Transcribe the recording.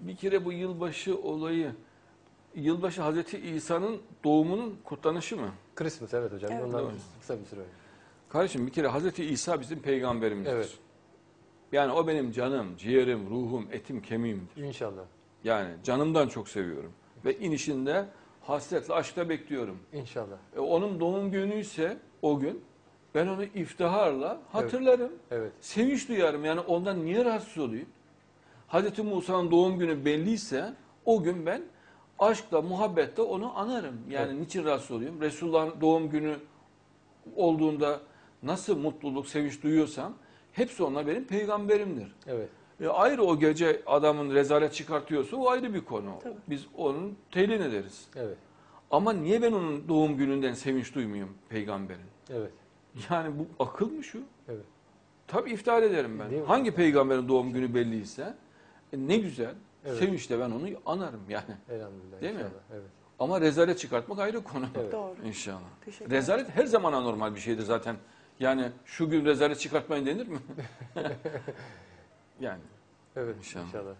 bir kere bu yılbaşı olayı, yılbaşı Hazreti İsa'nın doğumunun kutlanışı mı? Christmas evet hocam. Evet. Ondan Doğru. kısa bir süre önce. Kardeşim bir kere Hazreti İsa bizim peygamberimizdir. Evet. Yani o benim canım, ciğerim, ruhum, etim, kemiğimdir. İnşallah. Yani canımdan çok seviyorum. Ve inişinde hasretle, aşkla bekliyorum. İnşallah. E, onun doğum günü ise o gün ben onu iftiharla hatırlarım. Evet. Sevinç duyarım. Yani ondan niye rahatsız olayım? Hazreti Musa'nın doğum günü belliyse o gün ben aşkla, muhabbetle onu anarım. Yani niçin rahatsız oluyorum? Resulullah'ın doğum günü olduğunda nasıl mutluluk, sevinç duyuyorsam hepsi onlar benim peygamberimdir. Evet. E ayrı o gece adamın rezalet çıkartıyorsa o ayrı bir konu. Tabii. Biz onun telin ederiz. Evet. Ama niye ben onun doğum gününden sevinç duymuyorum peygamberin? Evet. Yani bu akıl mı şu? Evet. Tabii iftihar ederim ben. Hangi peygamberin doğum günü belliyse e, ne güzel. Evet. Sevinçle ben onu anarım yani. Elhamdülillah. Değil mi? inşallah. Evet. Ama rezalet çıkartmak ayrı konu. Evet. Doğru. İnşallah. Teşekkür Rezalet her zaman anormal bir şeydir zaten. Yani şu gün rezalet çıkartmayın denir mi? yani Evet. İnşallah. İnşallah.